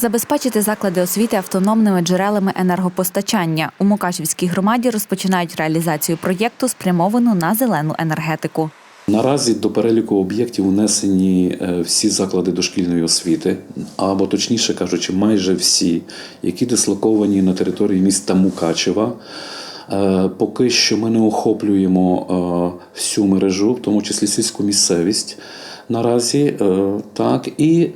Забезпечити заклади освіти автономними джерелами енергопостачання у Мукачівській громаді розпочинають реалізацію проєкту, спрямовану на зелену енергетику. Наразі до переліку об'єктів внесені е, всі заклади дошкільної освіти, або точніше кажучи, майже всі, які дислоковані на території міста Мукачева. Е, Поки що ми не охоплюємо е, всю мережу, в тому числі сільську місцевість. Наразі е, так і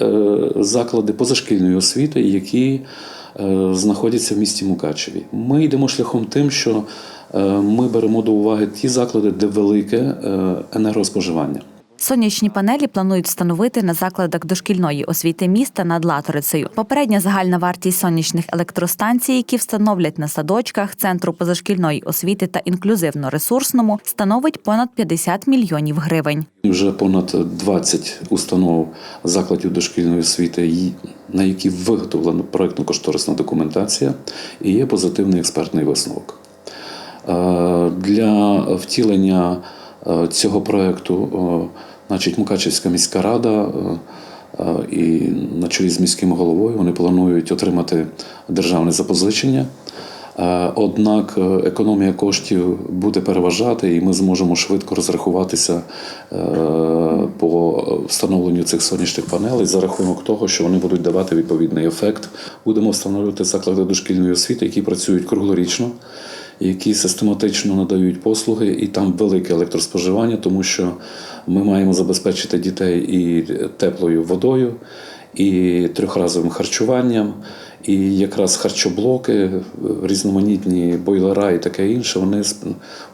заклади позашкільної освіти, які знаходяться в місті Мукачеві. Ми йдемо шляхом тим, що ми беремо до уваги ті заклади, де велике енергоспоживання. Сонячні панелі планують встановити на закладах дошкільної освіти міста над Латорицею. Попередня загальна вартість сонячних електростанцій, які встановлять на садочках центру позашкільної освіти та інклюзивно-ресурсному, становить понад 50 мільйонів гривень. Вже понад 20 установ закладів дошкільної освіти, на які виготовлена проектно-кошторисна документація, і є позитивний експертний висновок. Е, Для втілення е, цього проекту, е, значить, Мукачівська міська рада е, е, і на чолі з міським головою вони планують отримати державне запозичення. Е, Однак економія коштів буде переважати, і ми зможемо швидко розрахуватися по встановленню цих сонячних панелей за рахунок того, що вони будуть давати відповідний ефект. Будемо встановлювати заклади дошкільної освіти, які працюють круглорічно, які систематично надають послуги, і там велике електроспоживання, тому що ми маємо забезпечити дітей і теплою водою, і трьохразовим харчуванням. І якраз харчоблоки, різноманітні бойлера і таке інше, вони,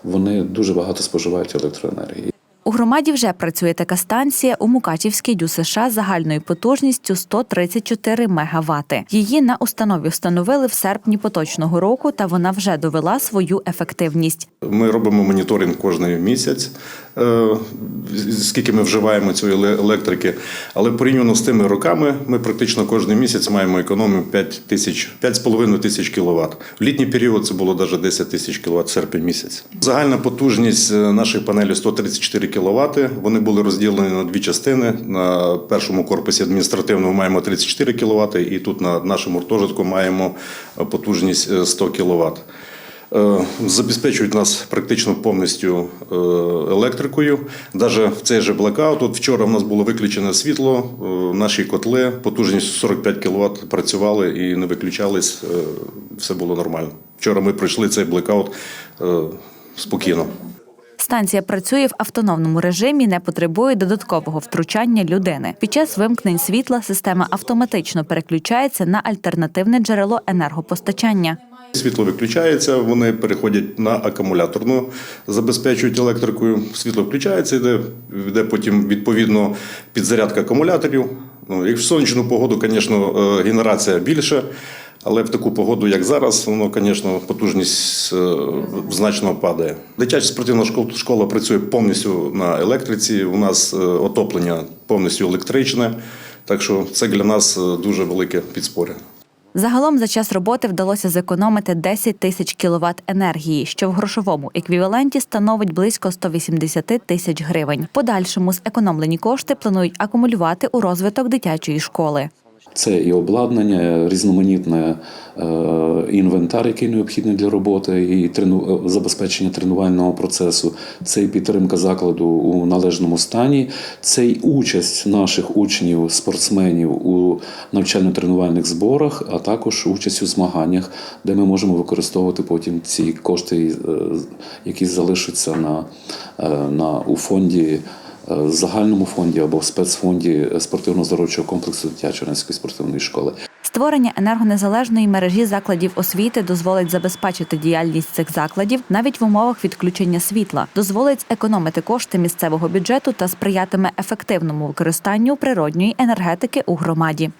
вони дуже багато споживають електроенергії. У громаді вже працює така станція у Мукачівській ДЮСШ загальною потужністю 134 мегавати. Її на установі встановили в серпні поточного року, та вона вже довела свою ефективність. Ми робимо моніторинг кожний місяць, скільки ми вживаємо цієї електрики. Але порівняно з тими роками ми практично кожен місяць маємо економію 5 тисяч, 5,5 тисяч кВт. В літній період це було навіть 10 тисяч кВт, серпень місяць. Загальна потужність е, нашої панелі 134 кВт. Вони були розділені на дві частини. На першому корпусі адміністративному маємо 34 кВт, і тут на нашому гуртожитку маємо е, потужність е, 100 кВт. Е, Забезпечують нас практично повністю е, електрикою. Навіть в цей же блекаут, от вчора в нас було виключене світло, е, наші котли потужністю 45 кВт працювали і не виключались, все було нормально. Вчора ми пройшли цей блекаут спокійно. Станція працює в автономному режимі, не потребує додаткового втручання людини. Під час вимкнень світла система автоматично переключається на альтернативне джерело енергопостачання. Світло виключається, вони переходять на акумуляторну, забезпечують електрикою. Світло включається, йде, йде потім відповідно підзарядка акумуляторів. Ну, як в сонячну погоду, звісно, е, генерація більша, але в таку погоду, як зараз, воно, звісно, потужність е, значно падає. Дитяча спортивна школа, школа працює повністю на електриці. У нас е, отоплення повністю електричне, так що це для нас дуже велике підспоря. Загалом за час роботи вдалося зекономити 10 тисяч кіловат енергії, що в грошовому еквіваленті становить близько 180 тисяч гривень. В Подальшому зекономлені кошти планують акумулювати у розвиток дитячої школи. Це і обладнання, різноманітне е, інвентар, який необхідний для роботи, і трену, е, забезпечення тренувального процесу, це і підтримка закладу у належному стані, це й участь наших учнів, спортсменів у навчально-тренувальних зборах, а також участь у змаганнях, де ми можемо використовувати потім ці кошти, е, які залишаться на, на у фонді в загальному фонді або в спецфонді спортивно-здоровчого комплексу дитячо-ранської спортивної школи. Створення енергонезалежної мережі закладів освіти дозволить забезпечити діяльність цих закладів навіть в умовах відключення світла, дозволить економити кошти місцевого бюджету та сприятиме ефективному використанню природньої енергетики у громаді.